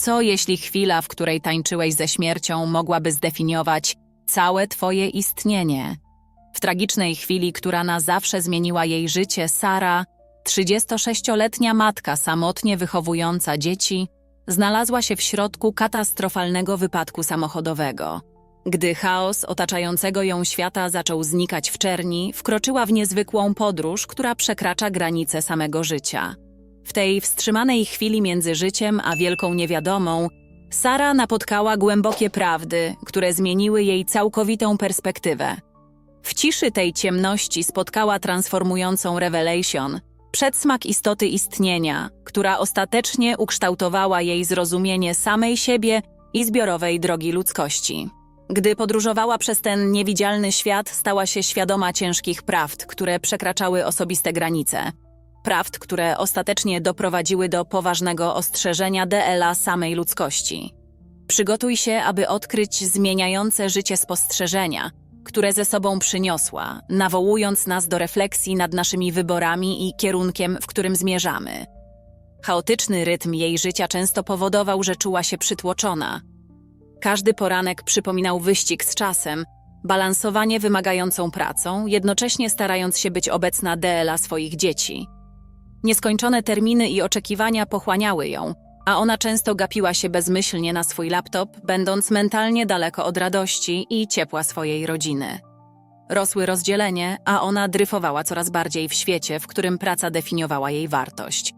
Co jeśli chwila, w której tańczyłeś ze śmiercią, mogłaby zdefiniować całe twoje istnienie? W tragicznej chwili, która na zawsze zmieniła jej życie, Sara, 36-letnia matka samotnie wychowująca dzieci, znalazła się w środku katastrofalnego wypadku samochodowego. Gdy chaos otaczającego ją świata zaczął znikać w czerni, wkroczyła w niezwykłą podróż, która przekracza granice samego życia. W tej wstrzymanej chwili między życiem a wielką niewiadomą, Sara napotkała głębokie prawdy, które zmieniły jej całkowitą perspektywę. W ciszy tej ciemności spotkała transformującą revelation, przedsmak istoty istnienia, która ostatecznie ukształtowała jej zrozumienie samej siebie i zbiorowej drogi ludzkości. Gdy podróżowała przez ten niewidzialny świat, stała się świadoma ciężkich prawd, które przekraczały osobiste granice. Prawd, które ostatecznie doprowadziły do poważnego ostrzeżenia DLA samej ludzkości. Przygotuj się, aby odkryć zmieniające życie spostrzeżenia, które ze sobą przyniosła, nawołując nas do refleksji nad naszymi wyborami i kierunkiem, w którym zmierzamy. Chaotyczny rytm jej życia często powodował, że czuła się przytłoczona. Każdy poranek przypominał wyścig z czasem, balansowanie wymagającą pracą, jednocześnie starając się być obecna DLA swoich dzieci. Nieskończone terminy i oczekiwania pochłaniały ją, a ona często gapiła się bezmyślnie na swój laptop, będąc mentalnie daleko od radości i ciepła swojej rodziny. Rosły rozdzielenie, a ona dryfowała coraz bardziej w świecie, w którym praca definiowała jej wartość.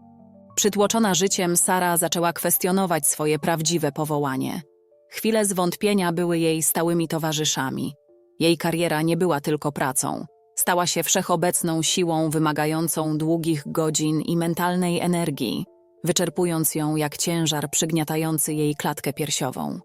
Przytłoczona życiem, Sara zaczęła kwestionować swoje prawdziwe powołanie. Chwile zwątpienia były jej stałymi towarzyszami. Jej kariera nie była tylko pracą. Stała się wszechobecną siłą wymagającą długich godzin i mentalnej energii, wyczerpując ją jak ciężar przygniatający jej klatkę piersiową.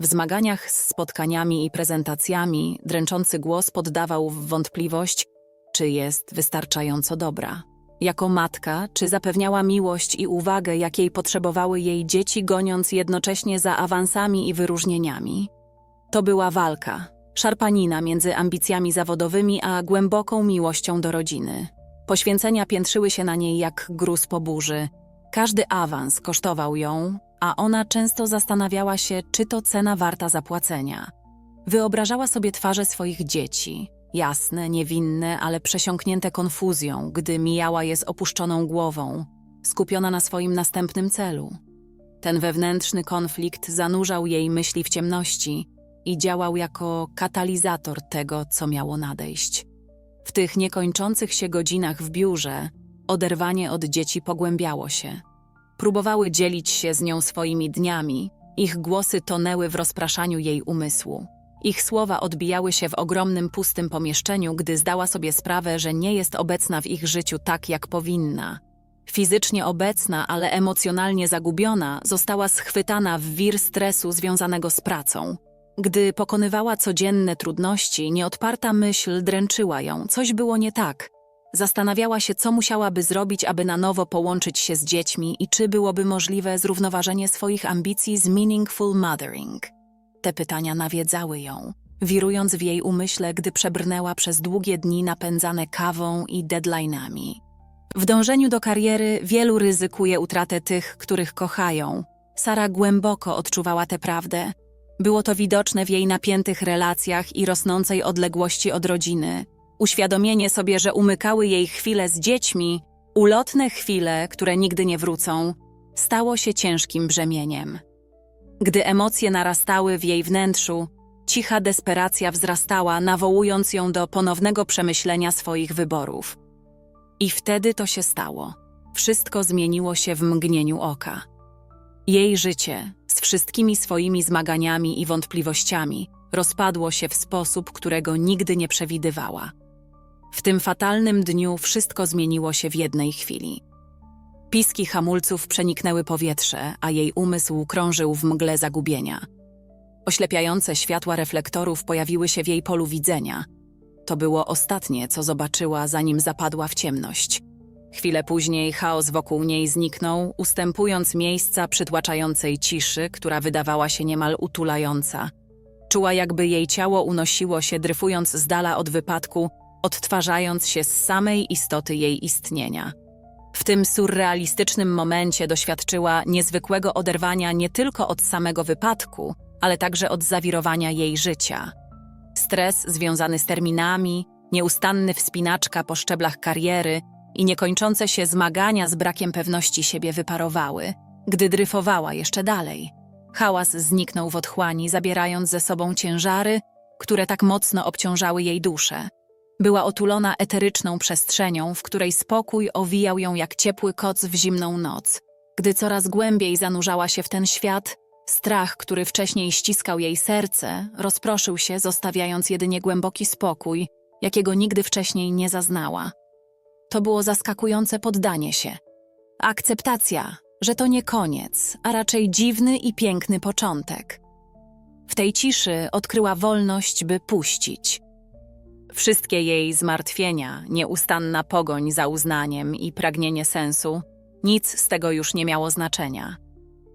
W zmaganiach z spotkaniami i prezentacjami dręczący głos poddawał w wątpliwość, czy jest wystarczająco dobra. Jako matka, czy zapewniała miłość i uwagę, jakiej potrzebowały jej dzieci, goniąc jednocześnie za awansami i wyróżnieniami? To była walka, szarpanina między ambicjami zawodowymi a głęboką miłością do rodziny. Poświęcenia piętrzyły się na niej jak gruz po burzy. Każdy awans kosztował ją, a ona często zastanawiała się, czy to cena warta zapłacenia. Wyobrażała sobie twarze swoich dzieci, jasne, niewinne, ale przesiąknięte konfuzją, gdy mijała je z opuszczoną głową, skupiona na swoim następnym celu. Ten wewnętrzny konflikt zanurzał jej myśli w ciemności i działał jako katalizator tego, co miało nadejść. W tych niekończących się godzinach w biurze oderwanie od dzieci pogłębiało się. Próbowały dzielić się z nią swoimi dniami, ich głosy tonęły w rozpraszaniu jej umysłu. Ich słowa odbijały się w ogromnym pustym pomieszczeniu, gdy zdała sobie sprawę, że nie jest obecna w ich życiu tak, jak powinna. Fizycznie obecna, ale emocjonalnie zagubiona, została schwytana w wir stresu związanego z pracą. Gdy pokonywała codzienne trudności, nieodparta myśl dręczyła ją, coś było nie tak. Zastanawiała się, co musiałaby zrobić, aby na nowo połączyć się z dziećmi i czy byłoby możliwe zrównoważenie swoich ambicji z meaningful mothering. Te pytania nawiedzały ją, wirując w jej umyśle, gdy przebrnęła przez długie dni napędzane kawą i deadline'ami. W dążeniu do kariery wielu ryzykuje utratę tych, których kochają. Sara głęboko odczuwała tę prawdę. Było to widoczne w jej napiętych relacjach i rosnącej odległości od rodziny. Uświadomienie sobie, że umykały jej chwile z dziećmi, ulotne chwile, które nigdy nie wrócą, stało się ciężkim brzemieniem. Gdy emocje narastały w jej wnętrzu, cicha desperacja wzrastała, nawołując ją do ponownego przemyślenia swoich wyborów. I wtedy to się stało. Wszystko zmieniło się w mgnieniu oka. Jej życie, wszystkimi swoimi zmaganiami i wątpliwościami, rozpadło się w sposób, którego nigdy nie przewidywała. W tym fatalnym dniu wszystko zmieniło się w jednej chwili. Piski hamulców przeniknęły powietrze, a jej umysł krążył w mgle zagubienia. Oślepiające światła reflektorów pojawiły się w jej polu widzenia. To było ostatnie, co zobaczyła, zanim zapadła w ciemność. Chwilę później chaos wokół niej zniknął, ustępując miejsca przytłaczającej ciszy, która wydawała się niemal utulająca. Czuła, jakby jej ciało unosiło się, dryfując z dala od wypadku, odtwarzając się z samej istoty jej istnienia. W tym surrealistycznym momencie doświadczyła niezwykłego oderwania nie tylko od samego wypadku, ale także od zawirowania jej życia. Stres związany z terminami, nieustanny wspinaczka po szczeblach kariery i niekończące się zmagania z brakiem pewności siebie wyparowały, gdy dryfowała jeszcze dalej. Hałas zniknął w otchłani, zabierając ze sobą ciężary, które tak mocno obciążały jej duszę. Była otulona eteryczną przestrzenią, w której spokój owijał ją jak ciepły koc w zimną noc. Gdy coraz głębiej zanurzała się w ten świat, strach, który wcześniej ściskał jej serce, rozproszył się, zostawiając jedynie głęboki spokój, jakiego nigdy wcześniej nie zaznała. To było zaskakujące poddanie się. Akceptacja, że to nie koniec, a raczej dziwny i piękny początek. W tej ciszy odkryła wolność, by puścić. Wszystkie jej zmartwienia, nieustanna pogoń za uznaniem i pragnienie sensu, nic z tego już nie miało znaczenia.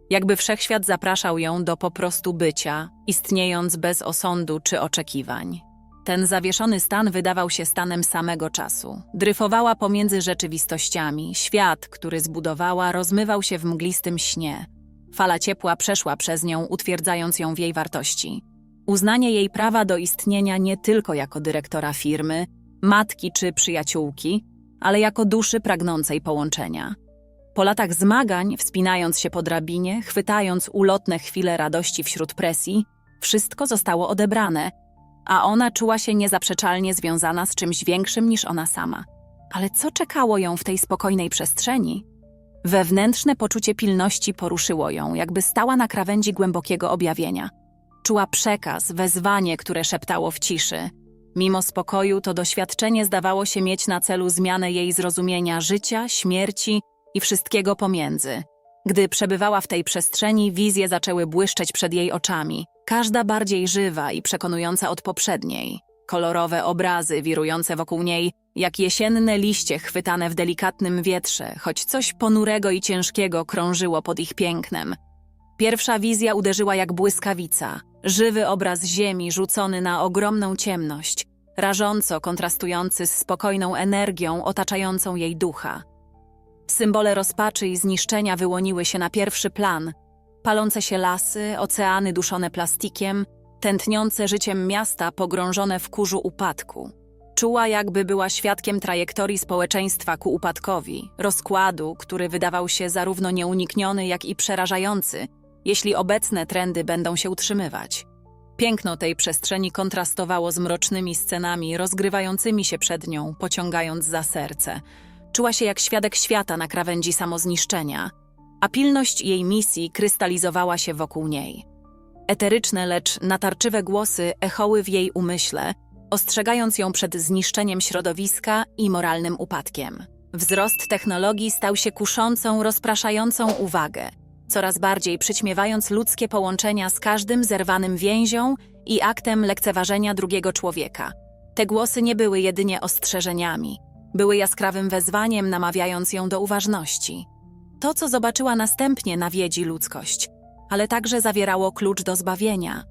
Jakby wszechświat zapraszał ją do po prostu bycia, istniejąc bez osądu czy oczekiwań. Ten zawieszony stan wydawał się stanem samego czasu. Dryfowała pomiędzy rzeczywistościami, świat, który zbudowała, rozmywał się w mglistym śnie. Fala ciepła przeszła przez nią, utwierdzając ją w jej wartości. Uznanie jej prawa do istnienia nie tylko jako dyrektora firmy, matki czy przyjaciółki, ale jako duszy pragnącej połączenia. Po latach zmagań, wspinając się po drabinie, chwytając ulotne chwile radości wśród presji, wszystko zostało odebrane, a ona czuła się niezaprzeczalnie związana z czymś większym niż ona sama. Ale co czekało ją w tej spokojnej przestrzeni? Wewnętrzne poczucie pilności poruszyło ją, jakby stała na krawędzi głębokiego objawienia. Czuła przekaz, wezwanie, które szeptało w ciszy. Mimo spokoju, to doświadczenie zdawało się mieć na celu zmianę jej zrozumienia życia, śmierci i wszystkiego pomiędzy. Gdy przebywała w tej przestrzeni, wizje zaczęły błyszczeć przed jej oczami, każda bardziej żywa i przekonująca od poprzedniej. Kolorowe obrazy wirujące wokół niej, jak jesienne liście chwytane w delikatnym wietrze, choć coś ponurego i ciężkiego krążyło pod ich pięknem. Pierwsza wizja uderzyła jak błyskawica, żywy obraz ziemi rzucony na ogromną ciemność, rażąco kontrastujący z spokojną energią otaczającą jej ducha. Symbole rozpaczy i zniszczenia wyłoniły się na pierwszy plan. Palące się lasy, oceany duszone plastikiem, tętniące życiem miasta pogrążone w kurzu upadku. Czuła, jakby była świadkiem trajektorii społeczeństwa ku upadkowi, rozkładu, który wydawał się zarówno nieunikniony, jak i przerażający, jeśli obecne trendy będą się utrzymywać. Piękno tej przestrzeni kontrastowało z mrocznymi scenami rozgrywającymi się przed nią, pociągając za serce. Czuła się jak świadek świata na krawędzi samozniszczenia, a pilność jej misji krystalizowała się wokół niej. Eteryczne, lecz natarczywe głosy echoły w jej umyśle, ostrzegając ją przed zniszczeniem środowiska i moralnym upadkiem. Wzrost technologii stał się kuszącą, rozpraszającą uwagę, coraz bardziej przyćmiewając ludzkie połączenia z każdym zerwanym więzią i aktem lekceważenia drugiego człowieka. Te głosy nie były jedynie ostrzeżeniami, były jaskrawym wezwaniem namawiając ją do uważności. To, co zobaczyła następnie, nawiedzi ludzkość, ale także zawierało klucz do zbawienia.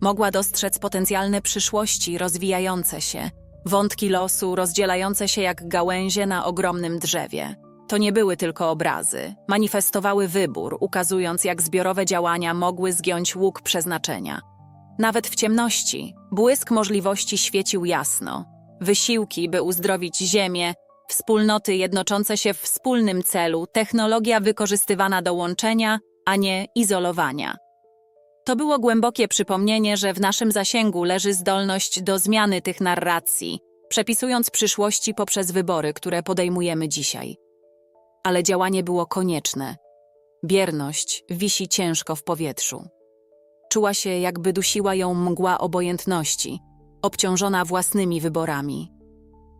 Mogła dostrzec potencjalne przyszłości rozwijające się, wątki losu rozdzielające się jak gałęzie na ogromnym drzewie. To nie były tylko obrazy, manifestowały wybór, ukazując, jak zbiorowe działania mogły zgiąć łuk przeznaczenia. Nawet w ciemności, błysk możliwości świecił jasno. Wysiłki, by uzdrowić Ziemię, wspólnoty jednoczące się w wspólnym celu, technologia wykorzystywana do łączenia, a nie izolowania. To było głębokie przypomnienie, że w naszym zasięgu leży zdolność do zmiany tych narracji, przepisując przyszłości poprzez wybory, które podejmujemy dzisiaj. Ale działanie było konieczne. Bierność wisi ciężko w powietrzu. Czuła się, jakby dusiła ją mgła obojętności, obciążona własnymi wyborami.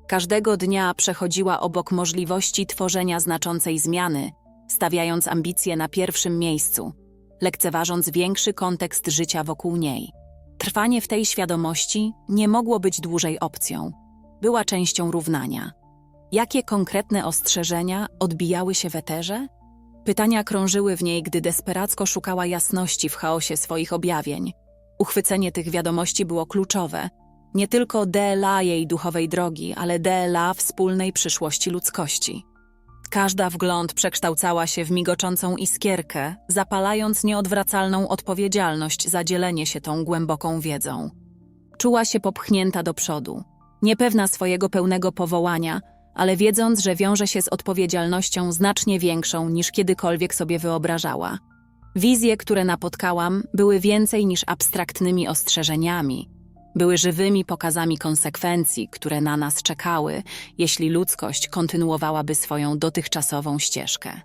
Każdego dnia przechodziła obok możliwości tworzenia znaczącej zmiany, stawiając ambicje na pierwszym miejscu, lekceważąc większy kontekst życia wokół niej. Trwanie w tej świadomości nie mogło być dłużej opcją. Była częścią równania. Jakie konkretne ostrzeżenia odbijały się w eterze? Pytania krążyły w niej, gdy desperacko szukała jasności w chaosie swoich objawień. Uchwycenie tych wiadomości było kluczowe. Nie tylko DLA jej duchowej drogi, ale DLA wspólnej przyszłości ludzkości. Każda wgląd przekształcała się w migoczącą iskierkę, zapalając nieodwracalną odpowiedzialność za dzielenie się tą głęboką wiedzą. Czuła się popchnięta do przodu, niepewna swojego pełnego powołania, ale wiedząc, że wiąże się z odpowiedzialnością znacznie większą niż kiedykolwiek sobie wyobrażała. Wizje, które napotkałam, były więcej niż abstraktnymi ostrzeżeniami. Były żywymi pokazami konsekwencji, które na nas czekały, jeśli ludzkość kontynuowałaby swoją dotychczasową ścieżkę.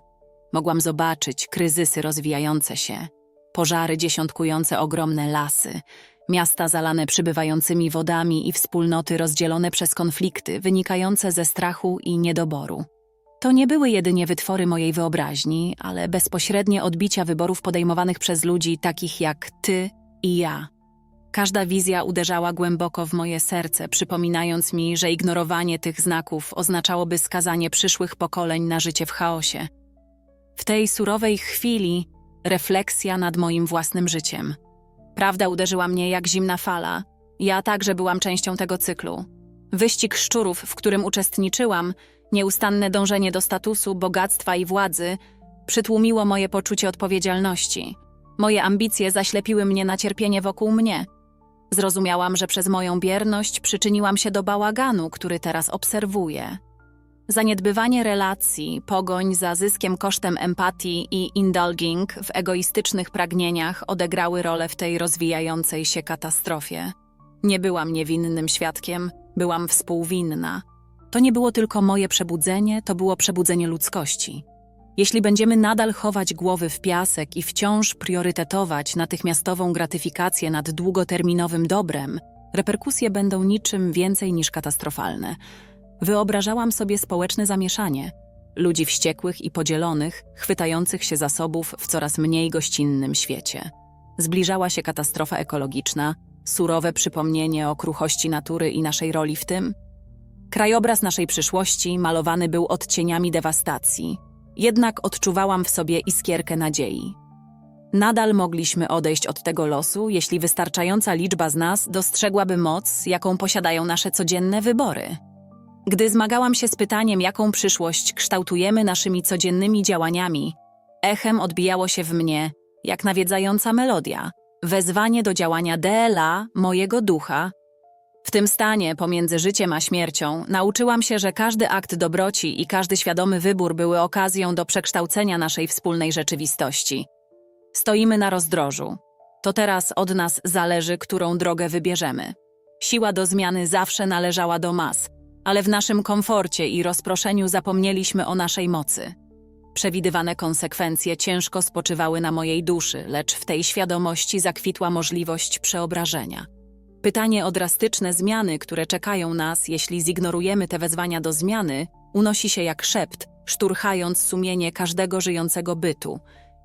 Mogłam zobaczyć kryzysy rozwijające się, pożary dziesiątkujące ogromne lasy, miasta zalane przybywającymi wodami i wspólnoty rozdzielone przez konflikty wynikające ze strachu i niedoboru. To nie były jedynie wytwory mojej wyobraźni, ale bezpośrednie odbicia wyborów podejmowanych przez ludzi takich jak ty i ja. Każda wizja uderzała głęboko w moje serce, przypominając mi, że ignorowanie tych znaków oznaczałoby skazanie przyszłych pokoleń na życie w chaosie. W tej surowej chwili refleksja nad moim własnym życiem. Prawda uderzyła mnie jak zimna fala. Ja także byłam częścią tego cyklu. Wyścig szczurów, w którym uczestniczyłam, nieustanne dążenie do statusu, bogactwa i władzy, przytłumiło moje poczucie odpowiedzialności. Moje ambicje zaślepiły mnie na cierpienie wokół mnie. Zrozumiałam, że przez moją bierność przyczyniłam się do bałaganu, który teraz obserwuję. Zaniedbywanie relacji, pogoń za zyskiem kosztem empatii i indulging w egoistycznych pragnieniach odegrały rolę w tej rozwijającej się katastrofie. Nie byłam niewinnym świadkiem, byłam współwinna. To nie było tylko moje przebudzenie, to było przebudzenie ludzkości. Jeśli będziemy nadal chować głowy w piasek i wciąż priorytetować natychmiastową gratyfikację nad długoterminowym dobrem, reperkusje będą niczym więcej niż katastrofalne. Wyobrażałam sobie społeczne zamieszanie ludzi wściekłych i podzielonych, chwytających się zasobów w coraz mniej gościnnym świecie. Zbliżała się katastrofa ekologiczna, surowe przypomnienie o kruchości natury i naszej roli w tym. Krajobraz naszej przyszłości malowany był odcieniami dewastacji, jednak odczuwałam w sobie iskierkę nadziei. Nadal mogliśmy odejść od tego losu, jeśli wystarczająca liczba z nas dostrzegłaby moc, jaką posiadają nasze codzienne wybory. Gdy zmagałam się z pytaniem, jaką przyszłość kształtujemy naszymi codziennymi działaniami, echem odbijało się w mnie, jak nawiedzająca melodia, wezwanie do działania DLA, mojego ducha. W tym stanie pomiędzy życiem a śmiercią nauczyłam się, że każdy akt dobroci i każdy świadomy wybór były okazją do przekształcenia naszej wspólnej rzeczywistości. Stoimy na rozdrożu. To teraz od nas zależy, którą drogę wybierzemy. Siła do zmiany zawsze należała do mas, ale w naszym komforcie i rozproszeniu zapomnieliśmy o naszej mocy. Przewidywane konsekwencje ciężko spoczywały na mojej duszy, lecz w tej świadomości zakwitła możliwość przeobrażenia. Pytanie o drastyczne zmiany, które czekają nas, jeśli zignorujemy te wezwania do zmiany, unosi się jak szept, szturchając sumienie każdego żyjącego bytu.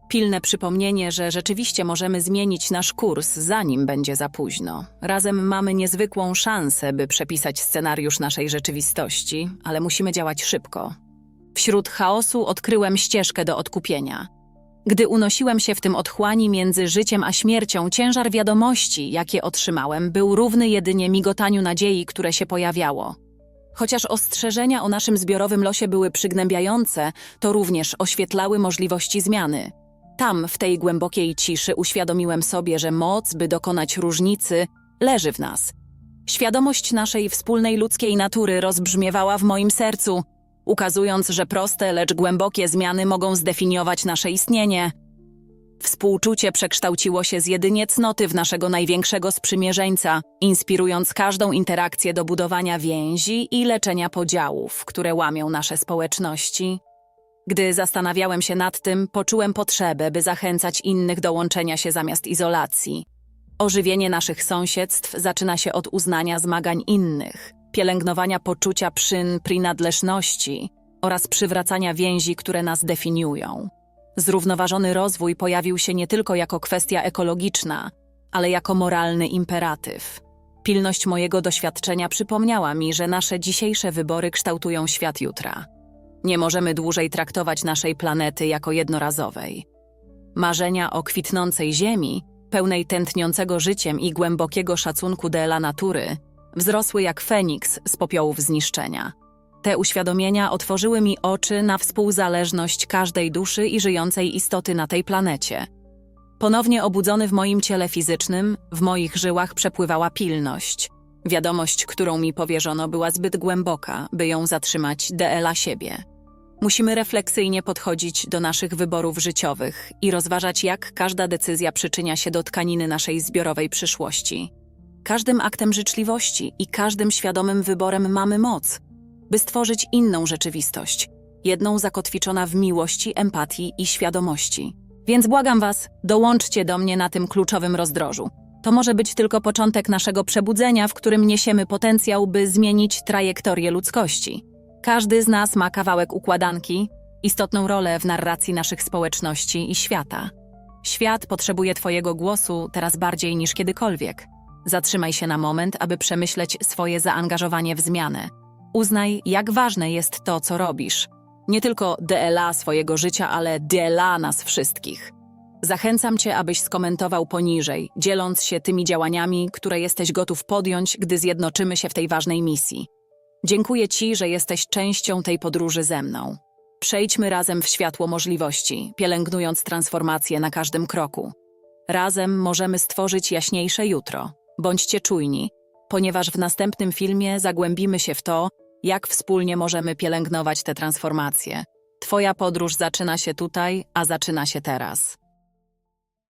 Pilne przypomnienie, że rzeczywiście możemy zmienić nasz kurs, zanim będzie za późno. Razem mamy niezwykłą szansę, by przepisać scenariusz naszej rzeczywistości, ale musimy działać szybko. Wśród chaosu odkryłem ścieżkę do odkupienia. Gdy unosiłem się w tym otchłani między życiem a śmiercią, ciężar wiadomości, jakie otrzymałem, był równy jedynie migotaniu nadziei, które się pojawiało. Chociaż ostrzeżenia o naszym zbiorowym losie były przygnębiające, to również oświetlały możliwości zmiany. Tam, w tej głębokiej ciszy, uświadomiłem sobie, że moc, by dokonać różnicy, leży w nas. Świadomość naszej wspólnej ludzkiej natury rozbrzmiewała w moim sercu, ukazując, że proste, lecz głębokie zmiany mogą zdefiniować nasze istnienie. Współczucie przekształciło się z jedynie cnoty w naszego największego sprzymierzeńca, inspirując każdą interakcję do budowania więzi i leczenia podziałów, które łamią nasze społeczności. Gdy zastanawiałem się nad tym, poczułem potrzebę, by zachęcać innych do łączenia się zamiast izolacji. Ożywienie naszych sąsiedztw zaczyna się od uznania zmagań innych, pielęgnowania poczucia przyn prinadleżności oraz przywracania więzi, które nas definiują. Zrównoważony rozwój pojawił się nie tylko jako kwestia ekologiczna, ale jako moralny imperatyw. Pilność mojego doświadczenia przypomniała mi, że nasze dzisiejsze wybory kształtują świat jutra. Nie możemy dłużej traktować naszej planety jako jednorazowej. Marzenia o kwitnącej Ziemi, pełnej tętniącego życiem i głębokiego szacunku dla natury, wzrosły jak Feniks z popiołów zniszczenia. Te uświadomienia otworzyły mi oczy na współzależność każdej duszy i żyjącej istoty na tej planecie. Ponownie obudzony w moim ciele fizycznym, w moich żyłach przepływała pilność. Wiadomość, którą mi powierzono, była zbyt głęboka, by ją zatrzymać DLA siebie. Musimy refleksyjnie podchodzić do naszych wyborów życiowych i rozważać, jak każda decyzja przyczynia się do tkaniny naszej zbiorowej przyszłości. Każdym aktem życzliwości i każdym świadomym wyborem mamy moc, by stworzyć inną rzeczywistość, jedną zakotwiczona w miłości, empatii i świadomości. Więc błagam Was, dołączcie do mnie na tym kluczowym rozdrożu. To może być tylko początek naszego przebudzenia, w którym niesiemy potencjał, by zmienić trajektorię ludzkości. Każdy z nas ma kawałek układanki, istotną rolę w narracji naszych społeczności i świata. Świat potrzebuje Twojego głosu teraz bardziej niż kiedykolwiek. Zatrzymaj się na moment, aby przemyśleć swoje zaangażowanie w zmianę. Uznaj, jak ważne jest to, co robisz. Nie tylko DLA swojego życia, ale DLA nas wszystkich. Zachęcam Cię, abyś skomentował poniżej, dzieląc się tymi działaniami, które jesteś gotów podjąć, gdy zjednoczymy się w tej ważnej misji. Dziękuję Ci, że jesteś częścią tej podróży ze mną. Przejdźmy razem w światło możliwości, pielęgnując transformację na każdym kroku. Razem możemy stworzyć jaśniejsze jutro. Bądźcie czujni, ponieważ w następnym filmie zagłębimy się w to, jak wspólnie możemy pielęgnować te transformacje. Twoja podróż zaczyna się tutaj, a zaczyna się teraz.